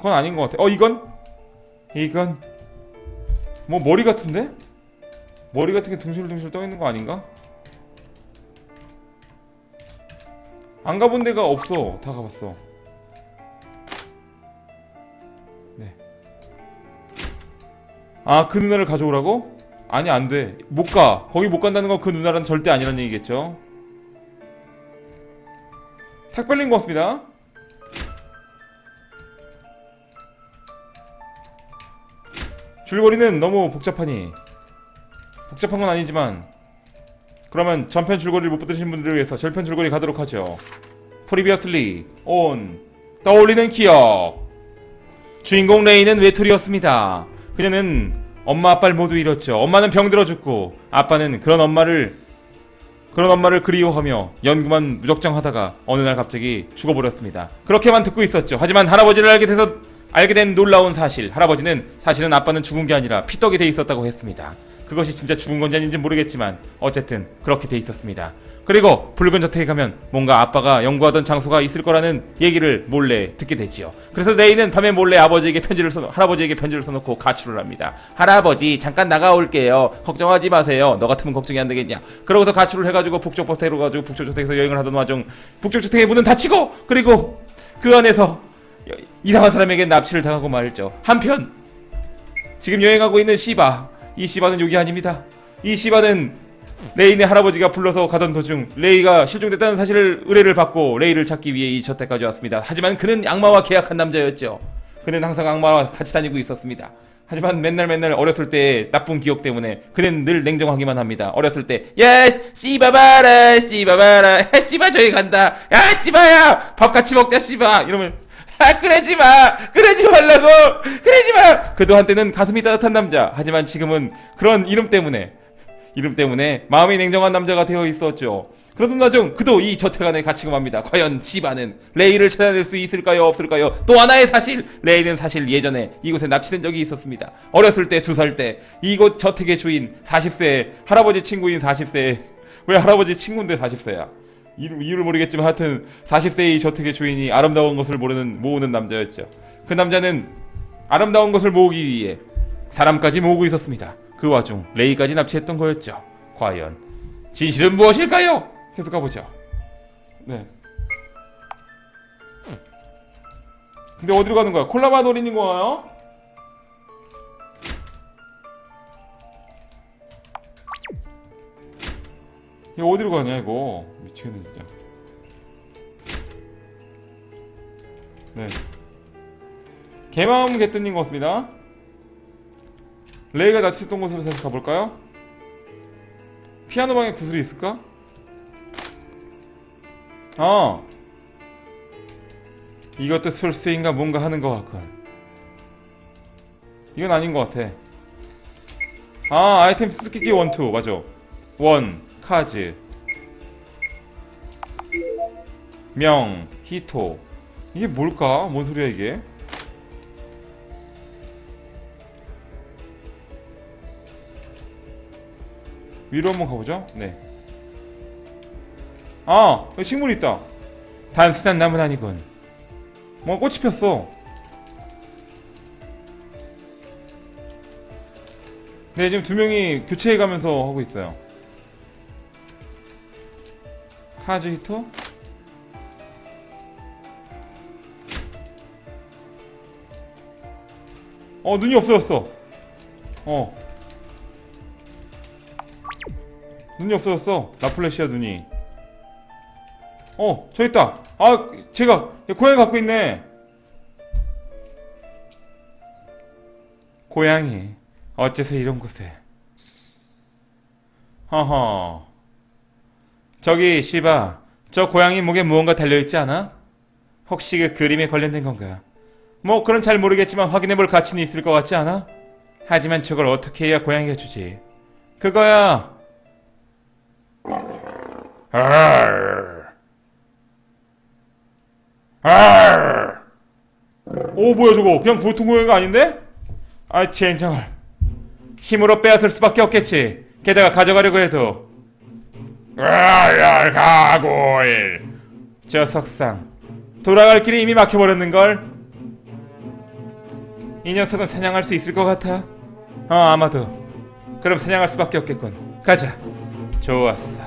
그건 아닌 것 같아. 어 이건 이건 뭐 머리 같은데? 머리 같은 게 둥실둥실 떠 있는 거 아닌가? 안 가본 데가 없어. 다 가봤어. 네. 아, 그 누나를 가져오라고? 아니, 안 돼. 못 가. 거기 못 간다는 건 그 누나는 절대 아니란 얘기겠죠? 탁 발린 것 같습니다. 줄거리는 너무 복잡하니 복잡한 건 아니지만 그러면 전편 줄거리를 못 받으신 분들을 위해서 절편 줄거리 가도록 하죠. 프리비어슬리 온 떠올리는 기억 주인공 레이는 외톨이였습니다. 그녀는 엄마 아빠를 모두 잃었죠. 엄마는 병들어 죽고 아빠는 그런 엄마를 그런 엄마를 그리워하며 연구만 무적정 하다가 어느 날 갑자기 죽어버렸습니다. 그렇게만 듣고 있었죠. 하지만 할아버지를 알게 돼서 알게 된 놀라운 사실. 할아버지는 사실은 아빠는 죽은 게 아니라 피떡이 돼 있었다고 했습니다. 그것이 진짜 죽은 건지 아닌지 모르겠지만 어쨌든 그렇게 돼 있었습니다. 그리고 붉은 저택에 가면 뭔가 아빠가 연구하던 장소가 있을 거라는 얘기를 몰래 듣게 되지요. 그래서 레이는 밤에 몰래 아버지에게 편지를 써 할아버지에게 편지를 써놓고 가출을 합니다. 할아버지 잠깐 나가올게요. 걱정하지 마세요. 너 같으면 걱정이 안 되겠냐. 그러고서 가출을 해가지고 북쪽 저택으로 가지고 북쪽 저택에서 여행을 하던 와중 북쪽 저택의 문은 닫히고 그리고 그 안에서 이상한 사람에게 납치를 당하고 말죠. 한편 지금 여행하고 있는 시바 이 시바는 욕이 아닙니다. 이 시바는 레이의 할아버지가 불러서 가던 도중 레이가 실종됐다는 사실을 의뢰를 받고 레이를 찾기 위해 이 저택까지 왔습니다. 하지만 그는 악마와 계약한 남자였죠. 그는 항상 악마와 같이 다니고 있었습니다. 하지만 맨날 맨날 어렸을 때의 나쁜 기억 때문에 그는 늘 냉정하기만 합니다. 어렸을 때, 야, 씨바 봐라, 씨바 봐라, 야, 씨바 저기 간다, 야, 씨바야, 밥 같이 먹자, 씨바, 이러면, 아, 그러지 마, 그러지 말라고, 그러지 마. 그도 한때는 가슴이 따뜻한 남자, 하지만 지금은 그런 이름 때문에 이름 때문에 마음이 냉정한 남자가 되어 있었죠. 그러던 나중 그도 이 저택 안에 갇히고 맙니다. 과연 시바는 레이를 찾아낼 수 있을까요? 없을까요? 또 하나의 사실 레이는 사실 예전에 이곳에 납치된 적이 있었습니다. 어렸을 때 두 살 때 이곳 저택의 주인 40세 할아버지 친구인 40세 왜 할아버지 친구인데 40세야? 이유, 이유를 모르겠지만 하여튼 40세의 이 저택의 주인이 아름다운 것을 모르는 모으는 남자였죠. 그 남자는 아름다운 것을 모으기 위해 사람까지 모으고 있었습니다. 그 와중 레이까지 납치했던 거였죠. 과연 진실은 무엇일까요? 계속 가보죠. 네. 근데 어디로 가는 거야? 콜라바 노리는 거예요? 이거 어디로 가냐 이거 미치겠네 진짜. 네. 개마음 개뜨님 것 같습니다. 레이가 납치했던 곳으로 다시 가볼까요? 피아노 방에 구슬이 있을까? 어 이것도 술수인가 뭔가 하는 것 같군 이건 아닌 것 같아 아 아이템 수수께끼 원투 맞아 원 카즈 명 히토 이게 뭘까? 뭔 소리야 이게 위로 한번 가보죠. 네. 아, 식물이 있다. 단순한 나무는 아니군. 뭐 꽃이 폈어. 네, 지금 두 명이 교체해 가면서 하고 있어요. 카즈 히토? 어, 눈이 없어졌어. 어. 눈이 없어졌어. 라플레시아 눈이. 어, 저 있다. 아, 제가 고양이 갖고 있네. 고양이, 어째서 이런 곳에? 허허. 저기 시바, 저 고양이 목에 무언가 달려있지 않아? 혹시 그 그림에 관련된 건가? 뭐 그런 잘 모르겠지만 확인해볼 가치는 있을 것 같지 않아? 하지만 저걸 어떻게 해야 고양이가 주지? 그거야. 알. 알. 오 뭐야 저거 그냥 보통 고양이가 아닌데? 아 젠장을 힘으로 빼앗을 수밖에 없겠지 게다가 가져가려고 해도 알 가고일 저 석상 돌아갈 길이 이미 막혀버렸는걸 이 녀석은 사냥할 수 있을 것 같아. 어, 아마도. 그럼 사냥할 수밖에 없겠군. 가자. 좋았어.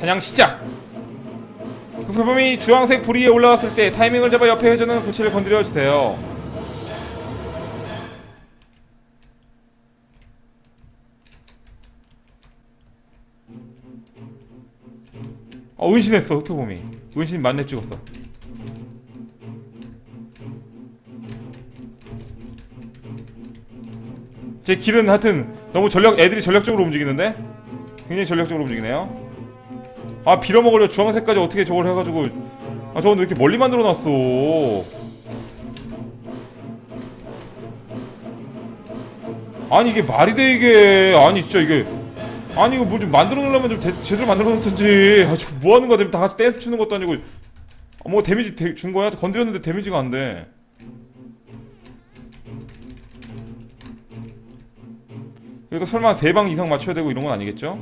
사냥 시작. 그 표범이 주황색 불 위에 올라왔을 때 타이밍을 잡아 옆에 회전하는 구치를 건드려 주세요. 어 은신했어 흑표범이 은신 만렙 찍었어 제 길은 하여튼 너무 전력 애들이 전략적으로 움직이는데? 굉장히 전략적으로 움직이네요. 아 빌어먹으려 주황색까지 어떻게 저걸 해가지고. 아 저건 왜 이렇게 멀리 만들어놨어? 아니 이게 말이 돼 이게? 아니 진짜 이게. 아니 이거 뭐 좀 만들어 놓으려면 좀 제, 제대로 만들어 놓던지. 아, 저 뭐 하는 거야? 다 같이 댄스 추는 것도 아니고. 아, 뭐 데미지 대- 준 거야? 건드렸는데 데미지가 안돼 이것도 설마 세방 이상 맞춰야 되고 이런 건 아니겠죠?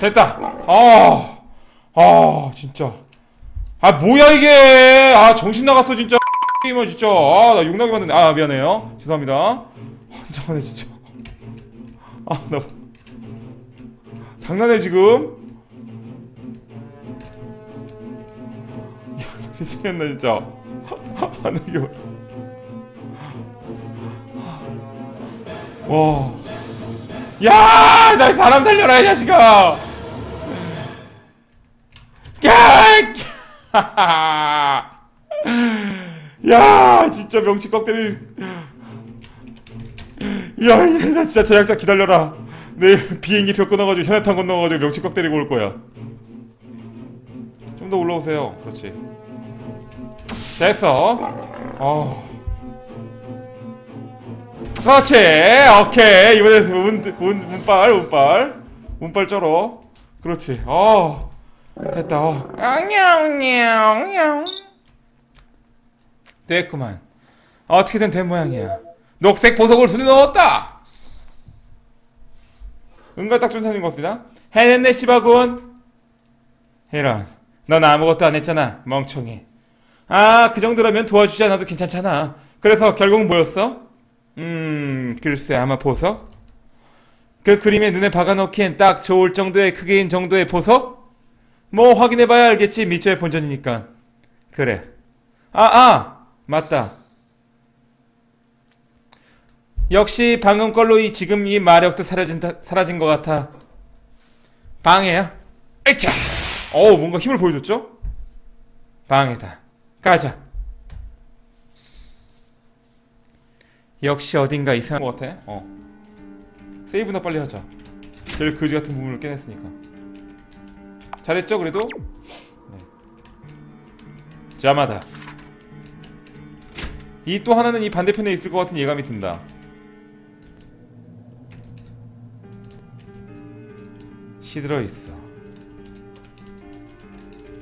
됐다. 아, 아, 진짜. 아, 뭐야 이게? 아, 정신 나갔어 진짜. 게임은 진짜. 아, 나 욕나게 봤는데. 아, 미안해요. 죄송합니다. 잠깐만 진짜. 아, 나 장난해 지금? 야, 나 미치겠네 진짜. 아, 나 이거. 와. 야, 나 사람 살려라 이 자식아. 야, 야, 진짜 명치 꽉때리. 야, 나 진짜 제작자 기다려라. 내일 비행기 표 끊어가지고 현해탄 건너가지고 명치 꽉 때리고 올 거야. 좀 더 올라오세요. 그렇지. 됐어. 어. 그렇지 오케이 이번에 운, 운, 운빨 운빨 운빨 쩔어 그렇지 어 됐다. 어. 냥냥냥 됐구만. 어떻게든 된 모양이야. 녹색 보석을 손에 넣었다! 은갈딱존사님 같습니다. 해냈네 씨바군. 이런 넌 아무것도 안 했잖아 멍청이. 아 그 정도라면 도와주지 않아도 괜찮잖아. 그래서 결국 뭐였어? 음, 글쎄 아마 보석? 그 그림에 눈에 박아놓기엔 딱 좋을 정도의 크기인 정도의 보석? 뭐 확인해봐야 알겠지 미처의 본전이니까 그래 아, 아! 맞다 역시 방금 걸로 이 지금 이 마력도 사라진다, 사라진 것 같아 방해야 에이차 어우 뭔가 힘을 보여줬죠? 방해다 가자 역시 어딘가 이상한 것 같아. 어. 세이브나 빨리 하자. 제일 거지 같은 부분을 깨냈으니까. 잘했죠, 그래도? 네. 자마다. 이 또 하나는 이 반대편에 있을 것 같은 예감이 든다. 시들어 있어.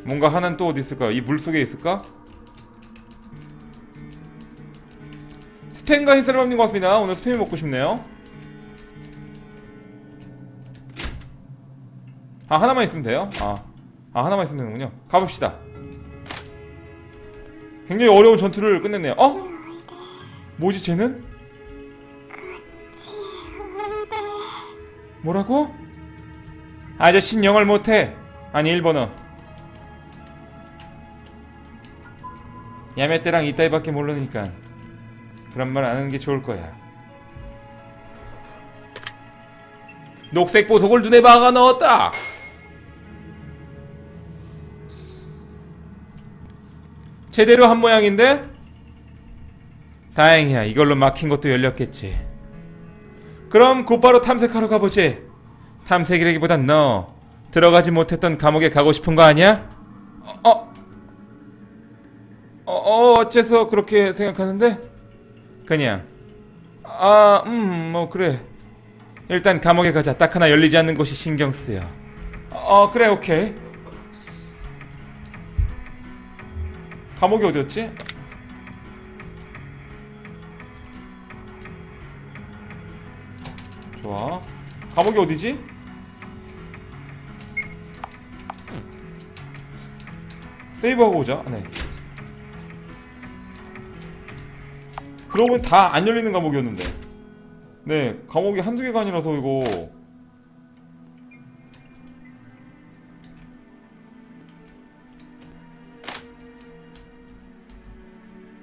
뭔가 하나는 또 어디 있을까? 이물 속에 있을까? 스팸과 흰쌀을 먹는 것 같습니다. 오늘 스팸이 먹고 싶네요. 아 하나만 있으면 돼요? 아, 아 하나만 있으면 되는군요. 가봅시다. 굉장히 어려운 전투를 끝냈네요. 어? 뭐지 쟤는? 뭐라고? 아저씨는 영어를 못해. 아니 일본어. 야매떼랑 이따위밖에 모르니까 그런 말 안 하는 게 좋을 거야. 녹색 보석을 눈에 박아 넣었다. 제대로 한 모양인데? 다행이야. 이걸로 막힌 것도 열렸겠지. 그럼 곧바로 탐색하러 가보지. 탐색이라기보단 너 들어가지 못했던 감옥에 가고 싶은 거 아니야? 어, 어, 어, 어 어째서 그렇게 생각하는데? 그냥 아, 음, 뭐 그래. 일단 감옥에 가자. 딱 하나 열리지 않는 곳이 신경 쓰여. 어, 그래, 오케이. 감옥이 어디였지? 좋아. 감옥이 어디지? 세이브하고 오자. 네. 그러고 보면 다안 열리는 감옥이었는데. 네, 감옥이 한두 개가 아니라서 이거.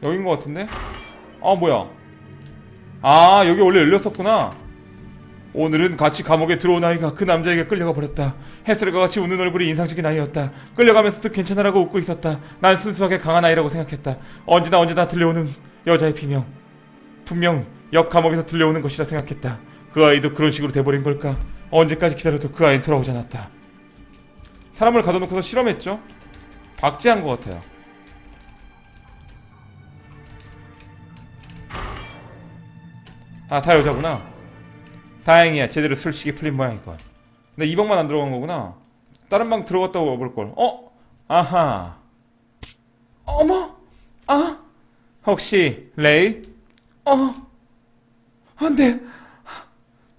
여긴 것 같은데? 아, 뭐야. 아, 여기 원래 열렸었구나. 오늘은 같이 감옥에 들어온 아이가 그 남자에게 끌려가 버렸다. 해슬과 같이 웃는 얼굴이 인상적인 아이였다. 끌려가면서도 괜찮으라고 웃고 있었다. 난 순수하게 강한 아이라고 생각했다. 언제나 언제나 들려오는 여자의 비명. 분명 옆 감옥에서 들려오는 것이라 생각했다. 그 아이도 그런 식으로 돼버린 걸까? 언제까지 기다려도 그 아이는 돌아오지 않았다. 사람을 가둬놓고서 실험했죠? 박제한 것 같아요. 아, 다 여자구나. 다행이야. 제대로 술식이 풀린 모양이건. 근데 이 방만 안 들어간 거구나. 다른 방 들어갔다고 와볼 걸. 어? 아하. 어머? 아? 혹시 레이? 어? 안 돼.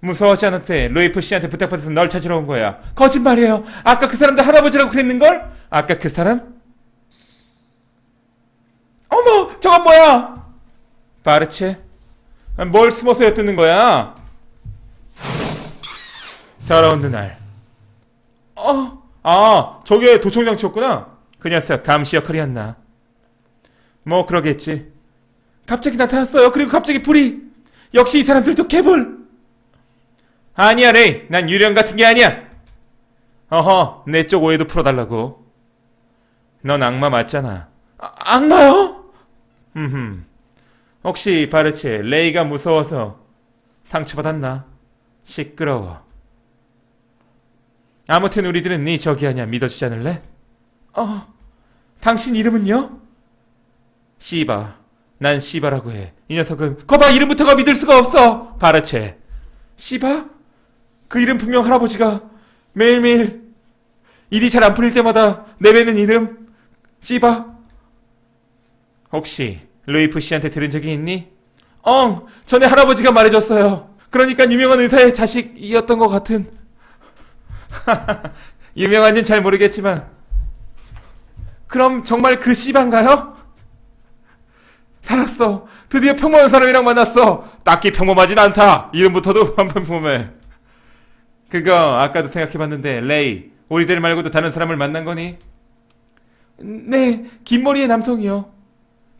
무서워하지 돼. 루이프 씨한테 부탁받아서 널 찾으러 온 거야. 거짓말이에요. 아까 그 사람도 할아버지라고 그랬는걸? 아까 그 사람? 어머! 저건 뭐야? 바르체? 뭘 숨어서 엿듣는 거야? 더러운 눈알. 어? 아, 저게 도청장치였구나. 그 녀석 감시 역할이었나? 뭐 그러겠지. 갑자기 나타났어요. 그리고 갑자기 불이. 역시 이 사람들도 개불. 아니야, 레이. 난 유령 같은 게 아니야. 어허, 내 쪽 오해도 풀어달라고. 넌 악마 맞잖아. 아, 악마요? 흠흠. 혹시 바르체 레이가 무서워서 상처받았나? 시끄러워. 아무튼 우리들은 네 적이 아니야. 믿어주지 않을래? 어, 당신 이름은요? 시바. 난 시바라고 해. 이 녀석은 거봐 이름부터가 믿을 수가 없어. 바르체. 시바? 그 이름 분명 할아버지가 매일매일 일이 잘 안 풀릴 때마다 내뱉는 이름 시바. 혹시 루이프 씨한테 들은 적이 있니? 엉! 전에 할아버지가 말해줬어요. 그러니까 유명한 의사의 자식이었던 것 같은. 유명한지는 잘 모르겠지만. 그럼 정말 그 씨반가요? 살았어. 드디어 평범한 사람이랑 만났어. 딱히 평범하진 않다. 이름부터도 한평범해. 그거 아까도 생각해봤는데 레이 우리들 말고도 다른 사람을 만난 거니? 네, 긴 머리의 남성이요.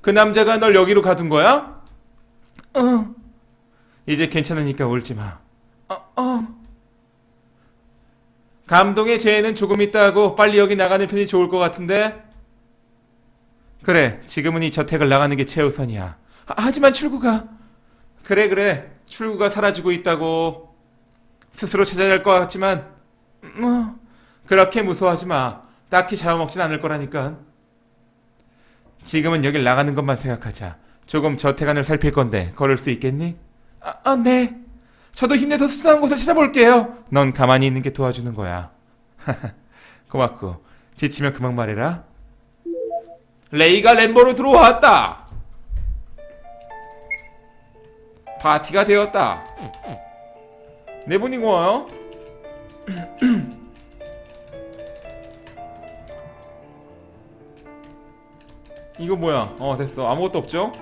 그 남자가 널 여기로 가둔 거야? 어. 이제 괜찮으니까 울지 마. 어, 어. 감동의 재해는 조금 있다 고 빨리 여기 나가는 편이 좋을 것 같은데? 그래, 지금은 이 저택을 나가는 게 최우선이야. 하- 하지만 출구가. 그래, 그래. 출구가 사라지고 있다고. 스스로 찾아야 할 것 같지만, 뭐, 그렇게 무서워하지 마. 딱히 잡아먹진 않을 거라니까. 지금은 여길 나가는 것만 생각하자. 조금 저택 안을 살필 건데 걸을 수 있겠니? 아, 아, 네. 저도 힘내서 수상한 곳을 찾아볼게요. 넌 가만히 있는 게 도와주는 거야. 고맙고 지치면 그만 말해라. 레이가 램버로 들어왔다. 파티가 되었다. 네 분이 고마워요. 이거 뭐야? 어 됐어 아무것도 없죠?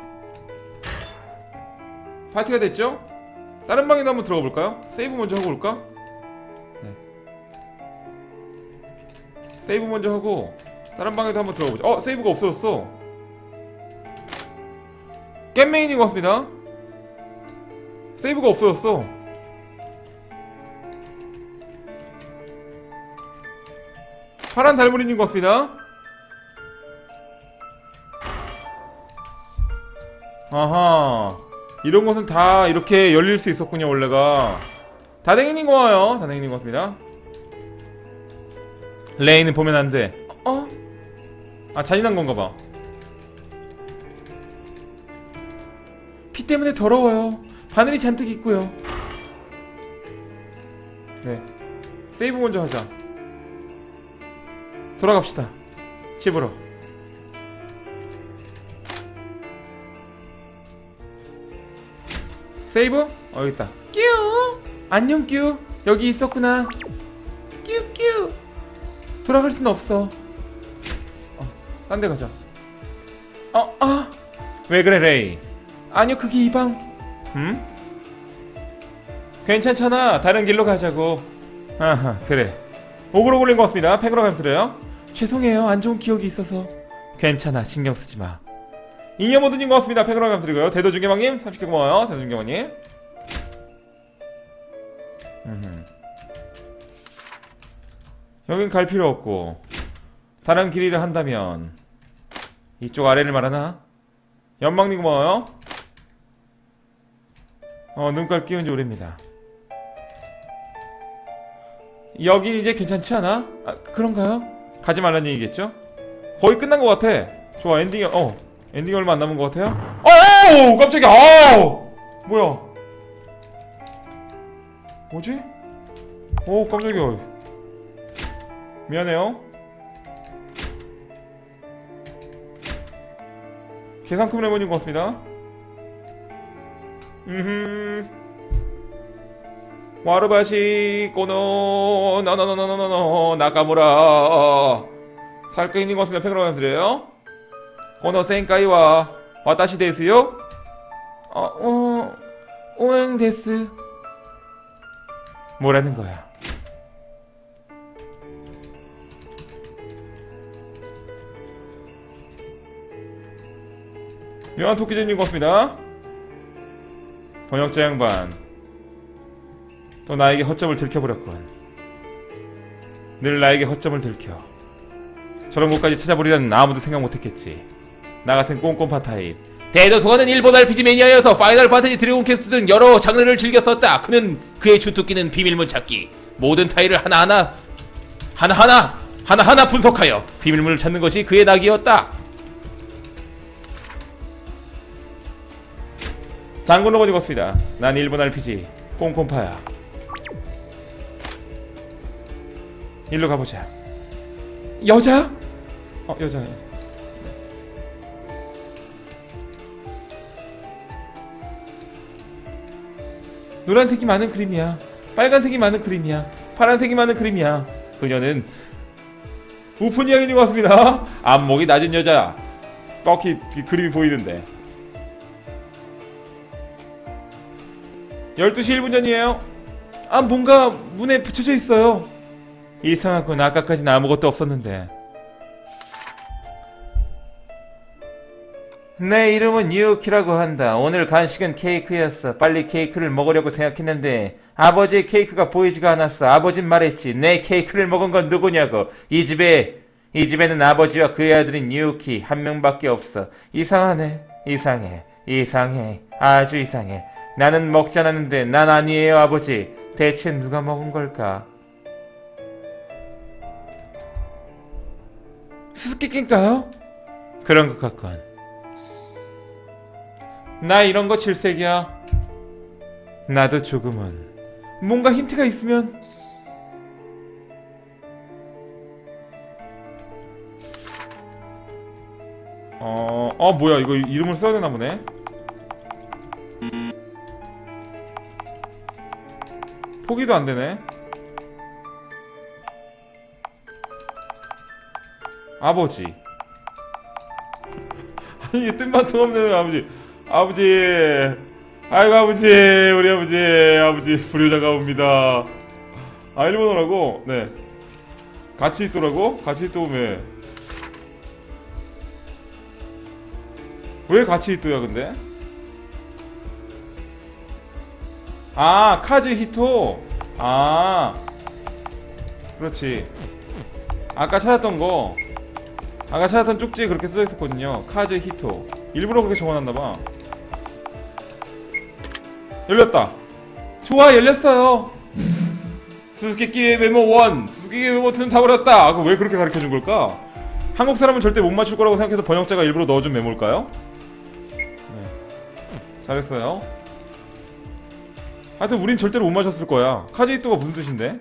파티가 됐죠? 다른 방에도 한번 들어가 볼까요? 세이브 먼저 하고 올까? 네. 세이브 먼저 하고 다른 방에도 한번 들어가 보자 어 세이브가 없어졌어 겜메인인 것 같습니다 세이브가 없어졌어 파란 달무리인 것 같습니다 아하 이런 곳은 다 이렇게 열릴 수 있었군요 원래가 다댕이님 고마워요 다댕이님 고맙습니다 레이는 보면 안돼 어? 아 잔인한 건가 봐. 피 때문에 더러워요. 바늘이 잔뜩 있고요. 네. 세이브 먼저 하자. 돌아갑시다. 집으로. 세이브? 어, 여기 있다. 뀨! 안녕, 뀨. 여기 있었구나. 뀨, 뀨. 돌아갈 순 없어. 딴 데 가자. 어, 아. 왜 그래, 레이? 아니요, 그게 이 방. 음? 괜찮잖아. 다른 길로 가자고. 아하, 그래. 오그로 굴린 것 같습니다. 팩으로 감드려요. 죄송해요. 안 좋은 기억이 있어서. 괜찮아. 신경 쓰지 마. 잉여 모드님 고맙습니다. 팩으로 감드리고요. 대도중계방님 30개 고마워요. 대도중계방님. 여긴 갈 필요 없고 다른 길이를 한다면 이쪽 아래를 말하나? 연막님 고마워요 어 눈깔 끼운 지 오래입니다 여긴 이제 괜찮지 않아? 아, 그런가요? 가지 말라는 얘기겠죠? 거의 끝난 것 같아 좋아 엔딩이 어 엔딩이 얼마 안 남은 것 같아요 어우 깜짝이야 아우 뭐야 뭐지? 오 깜짝이야 미안해요 계산금 해보는 것 같습니다. 음. 와르바시 꼬노 나나나나나나 나카무라 살까 있는 것 같습니다. 팩으로 드려요. 데스요. 어, 어. 뭐라는 거야? 묘한 토끼즈님 고맙습니다. 번역자 양반. 또 나에게 허점을 들켜버렸군. 늘 나에게 허점을 들켜. 저런 곳까지 찾아보리라는 아무도 생각 못했겠지. 나 같은 꼼꼼파 타입. 대도서관은 일본 RPG 매니아여서 파이널 판타지 드래곤 퀘스트 등 여러 장르를 즐겼었다. 그는 그의 주특기는 비밀문 찾기. 모든 타일을 하나하나 하나하나 하나하나 분석하여 비밀문을 찾는 것이 그의 낙이었다. 장군 로봇 읽었습니다. 난 일본 RPG 꼼꼼파야. 일로 가보자. 여자? 어 여자. 노란색이 많은 그림이야. 빨간색이 많은 그림이야. 파란색이 많은 그림이야. 그녀는 우픈 이야기인 것 같습니다. 앞목이 낮은 여자. 뻑히 그 그림이 보이는데. 12시 1분 전이에요. 아, 뭔가 문에 붙여져 있어요. 이상하군. 아까까지는 아무것도 없었는데. 내 이름은 유키라고 한다. 오늘 간식은 케이크였어. 빨리 케이크를 먹으려고 생각했는데 아버지의 케이크가 보이지가 않았어. 아버진 말했지. 내 케이크를 먹은 건 누구냐고. 이 집에 이 집에는 아버지와 그의 아들인 유키 한 명밖에 없어. 이상하네. 이상해. 이상해. 아주 이상해. 나는 먹지 않았는데 난 아니에요 아버지 대체 누가 먹은 걸까 수수께끼인가요? 그런 것 같군 나 이런 거 질색이야 나도 조금은 뭔가 힌트가 있으면 어, 어 뭐야 이거 이름을 써야 되나 보네 포기도 안 되네. 아버지. 아니 뜬맛 없는 아버지. 아버지. 아이고 아버지. 우리 아버지. 아버지 불효자가 옵니다. 아 일본어라고? 네. 같이 있더라고? 같이 있더 오면 왜 같이 있더야 근데? 아 카즈 히토. 아. 그렇지. 아까 찾았던 거. 아까 찾았던 쪽지에 그렇게 써져 있었거든요. 카즈 히토. 일부러 그렇게 적어놨나봐 열렸다. 좋아, 열렸어요. 수수께끼 메모 1, 수수께끼 메모 2는 다 버렸다. 아, 왜 그렇게 가르쳐 준 걸까? 한국 사람은 절대 못 맞출 거라고 생각해서 번역자가 일부러 넣어준 메모일까요? 네. 잘했어요. 하여튼 우린 절대로 못 맞췄을 거야. 카지토가 무슨 뜻인데?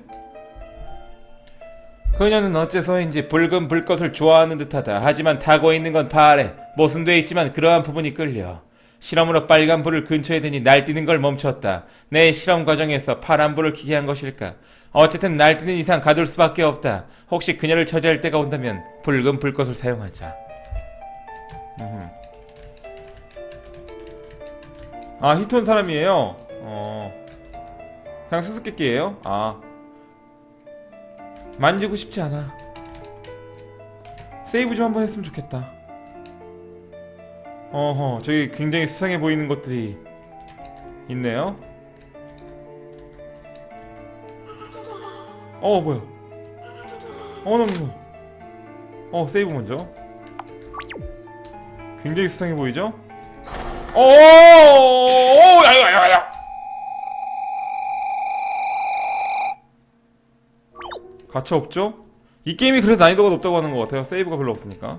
그녀는 어째서인지 붉은 불꽃을 좋아하는 듯하다. 하지만 타고 있는 건 파래. 모순돼 있지만 그러한 부분이 끌려. 실험으로 빨간 불을 근처에 대니 날뛰는 걸 멈췄다. 내 실험 과정에서 파란 불을 켜게 한 것일까? 어쨌든 날뛰는 이상 가둘 수밖에 없다. 혹시 그녀를 처리할 때가 온다면 붉은 불꽃을 사용하자. 아 히톤 사람이에요. 어 그냥 수수께끼예요. 아 만지고 싶지 않아. 세이브 좀 한번 했으면 좋겠다. 어허, 저기 굉장히 수상해 보이는 것들이 있네요. 어, 뭐야? 어, 너무 무서워. 어, 세이브 먼저. 굉장히 수상해 보이죠? 어, 오, 야, 야, 야, 야. 가차 없죠? 이 게임이 그래서 난이도가 높다고 하는 것 같아요. 세이브가 별로 없으니까.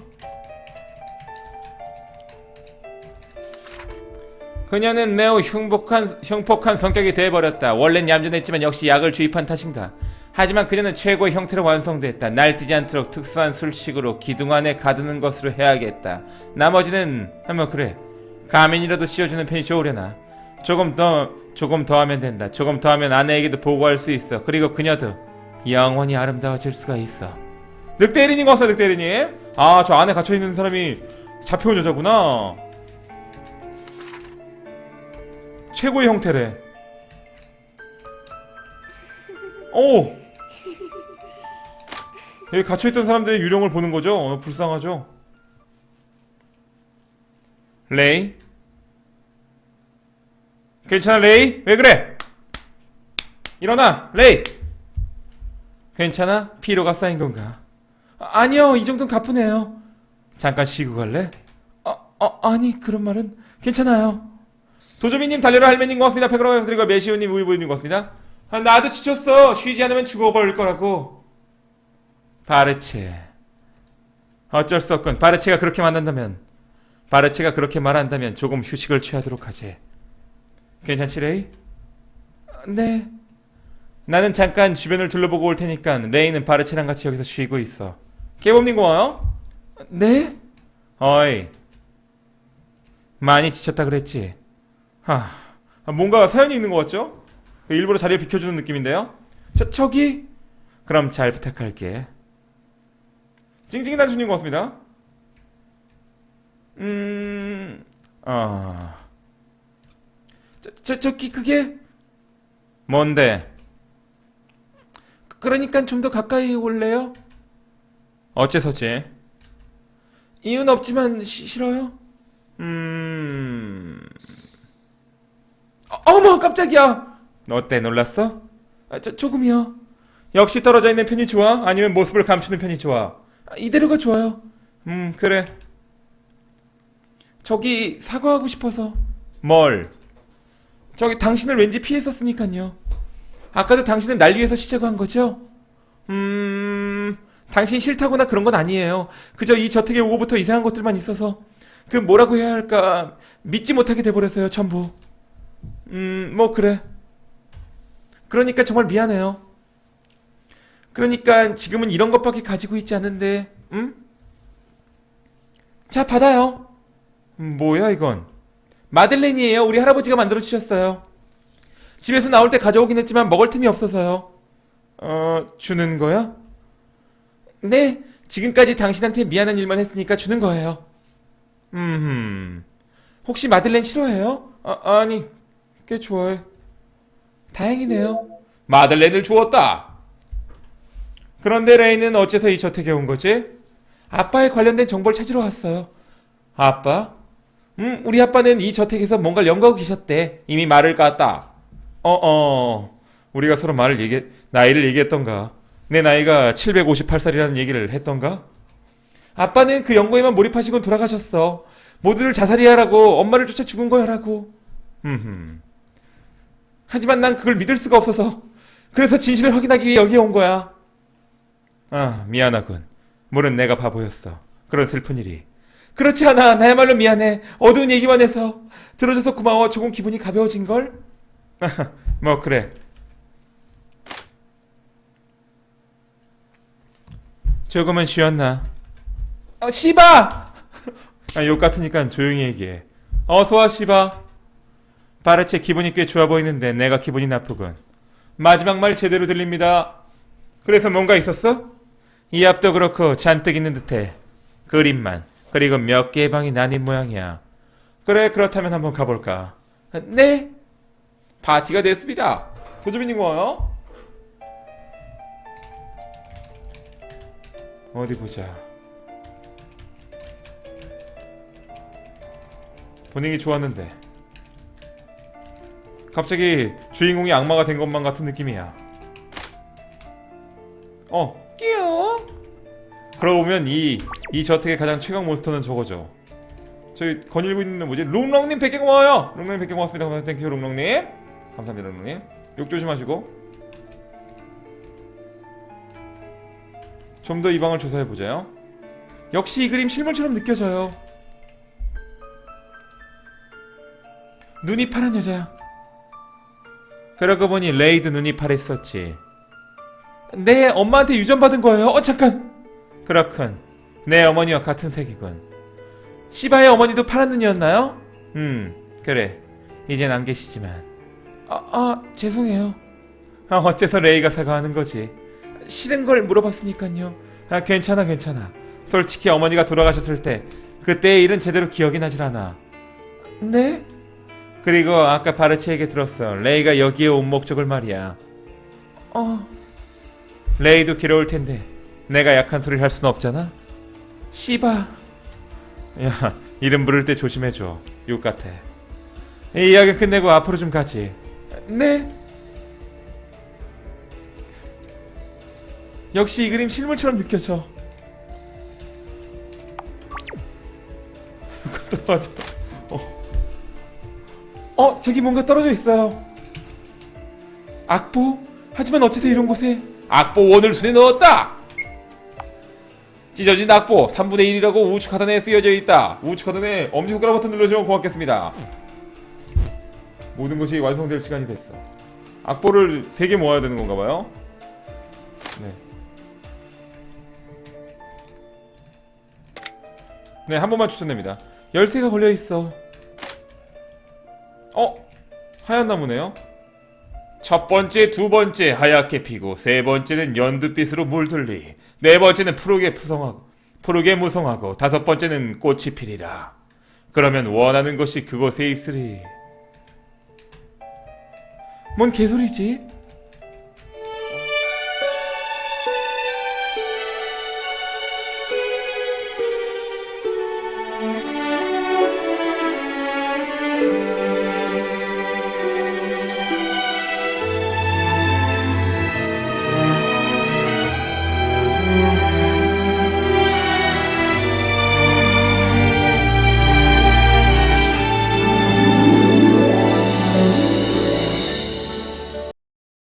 그녀는 매우 흉폭한, 흉폭한 성격이 돼버렸다. 원래는 얌전했지만 역시 약을 주입한 탓인가. 하지만 그녀는 최고의 형태로 완성됐다. 날뛰지 않도록 특수한 술식으로 기둥 안에 가두는 것으로 해야겠다. 나머지는 하면 그래. 가면이라도 씌워주는 편이 좋으려나. 조금 더 조금 더 하면 된다. 조금 더 하면 아내에게도 보고할 수 있어. 그리고 그녀도 영원히 아름다워질 수가 있어. 늑대리님 왔어요, 늑대리님. 아, 저 안에 갇혀 있는 사람이 잡혀온 여자구나. 최고의 형태래. 오! 여기 갇혀있던 사람들의 유령을 보는 거죠? 어, 불쌍하죠? 레이? 괜찮아, 레이? 왜 그래? 일어나, 레이! 괜찮아? 피로가 쌓인 건가? 아, 아니요, 이 정도는 가뿐해요. 잠깐 쉬고 갈래? 어, 어, 아니, 그런 말은 괜찮아요. 도조미님 달려라 할매님 고맙습니다. 페그라마 드리고 메시오님 우이보이님 고맙습니다. 아, 나도 지쳤어. 쉬지 않으면 죽어버릴 거라고. 바르체. 어쩔 수 없군. 바르체가 그렇게 만난다면, 바르체가 그렇게 말한다면 조금 휴식을 취하도록 하지. 괜찮지, 레이? 네. 나는 잠깐 주변을 둘러보고 올 테니까 레이는 바르체랑 같이 여기서 쉬고 있어. 개범님 고마워요? 네? 어이. 많이 지쳤다 그랬지? 하, 아, 뭔가 사연이 있는 것 같죠? 일부러 자리에 비켜주는 느낌인데요? 저, 저기? 그럼 잘 부탁할게. 찡찡이 단추님 고맙습니다. 음, 아. 저, 저, 저기, 그게? 뭔데? 그러니까 좀 더 가까이 올래요? 어째서지? 이유는 없지만 시- 싫어요? 음... 어, 어머 깜짝이야 어때 놀랐어? 아, 저, 조금이요 역시 떨어져 있는 편이 좋아? 아니면 모습을 감추는 편이 좋아? 아, 이대로가 좋아요 음 그래 저기 사과하고 싶어서 뭘? 저기 당신을 왠지 피했었으니까요 아까도 당신은 날 위해서 시작한 거죠? 음... 당신 싫다거나 그런 건 아니에요 그저 이 저택에 오고부터 이상한 것들만 있어서 그 뭐라고 해야 할까 믿지 못하게 돼버렸어요 전부 음, 뭐 그래. 그러니까 정말 미안해요. 그러니까 지금은 이런 것밖에 가지고 있지 않은데, 응? 자, 받아요. 음, 뭐야 이건? 마들렌이에요. 우리 할아버지가 만들어 주셨어요. 집에서 나올 때 가져오긴 했지만 먹을 틈이 없어서요. 어, 주는 거야? 네, 지금까지 당신한테 미안한 일만 했으니까 주는 거예요. 음, 혹시 마들렌 싫어해요? 아, 아니, 꽤 좋아해. 다행이네요. 마들렌을 주었다. 그런데 레이는 어째서 이 저택에 온 거지? 아빠에 관련된 정보를 찾으러 왔어요. 아빠? 음, 우리 아빠는 이 저택에서 뭔가를 연구하고 계셨대. 이미 말을 깠다. 어, 어. 우리가 서로 말을 얘기, 나이를 얘기했던가? 내 나이가 758살이라는 얘기를 했던가? 아빠는 그 연구에만 몰입하시고 돌아가셨어. 모두를 자살이야라고 엄마를 쫓아 죽은 거야라고. 흠흠. 하지만 난 그걸 믿을 수가 없어서 그래서 진실을 확인하기 위해 여기에 온 거야. 아, 미안하군. 물은 내가 바보였어. 그런 슬픈 일이. 그렇지 않아. 나야말로 미안해. 어두운 얘기만 해서. 들어줘서 고마워. 조금 기분이 가벼워진걸? 뭐, 그래. 조금은 쉬었나? 어, 시바! 아, 욕 같으니까 조용히 얘기해. 어서와, 시바. 바르체 기분이 꽤 좋아 보이는데 내가 기분이 나쁘군. 마지막 말 제대로 들립니다. 그래서 뭔가 있었어? 이 앞도 그렇고 잔뜩 있는 듯해. 그림만. 그리고 몇 개의 방이 나뉜 모양이야. 그래, 그렇다면 한번 가볼까? 네? 파티가 됐습니다. 도주빈님 와요? 어디 보자. 분위기 좋았는데. 갑자기 주인공이 악마가 된 것만 같은 느낌이야. 어, 끼요. 그러고 보면 이, 이 저택의 가장 최강 몬스터는 저거죠. 저희 거닐고 있는 뭐지? 롱롱님 100개 고마워요! 롱롱님 100개 고맙습니다. 감사합니다. 땡큐 롱롱님. 감사합니다 롱롱님. 욕 조심하시고. 좀 더 이 방을 조사해보자요. 역시 이 그림 실물처럼 느껴져요. 눈이 파란 여자야. 그러고 보니 레이도 눈이 파랬었지. 네, 엄마한테 유전받은 거예요. 어, 잠깐. 그렇군. 내 어머니와 같은 색이군. 시바의 어머니도 파란 눈이었나요? 음, 그래. 이젠 안 계시지만. 아, 아, 죄송해요. 아, 어째서 레이가 사과하는 거지? 싫은 걸 물어봤으니까요. 아, 괜찮아, 괜찮아. 솔직히 어머니가 돌아가셨을 때 그때의 일은 제대로 기억이 나질 않아. 네? 그리고 아까 바르치에게 들었어. 레이가 여기에 온 목적을 말이야. 어. 레이도 괴로울 텐데 내가 약한 소리를 할 순 없잖아. 씨바. 야, 이름 부를 때 조심해줘. 욕 같아. 이 이야기 끝내고 앞으로 좀 가지. 네. 역시 이 그림 실물처럼 느껴져. 이거 떨어져. 어. 어, 저기 뭔가 떨어져 있어요. 악보? 하지만 어째서 이런 곳에? 악보 원을 손에 넣었다. 찢어진 악보 3분의 1이라고 우측 하단에 쓰여져 있다. 우측 하단에 엄지손가락 버튼 눌러주면 고맙겠습니다. 모든 것이 완성될 시간이 됐어. 악보를 3개 모아야 되는 건가 봐요. 네. 네, 한 번만 추천됩니다. 열쇠가 걸려 있어. 어? 하얀 나무네요. 첫 번째, 두 번째 하얗게 피고 세 번째는 연두빛으로 물들리 네 번째는 푸르게 푸성하고 푸르게 무성하고 다섯 번째는 꽃이 피리라. 그러면 원하는 것이 그곳에 있으리. 뭔 개소리지?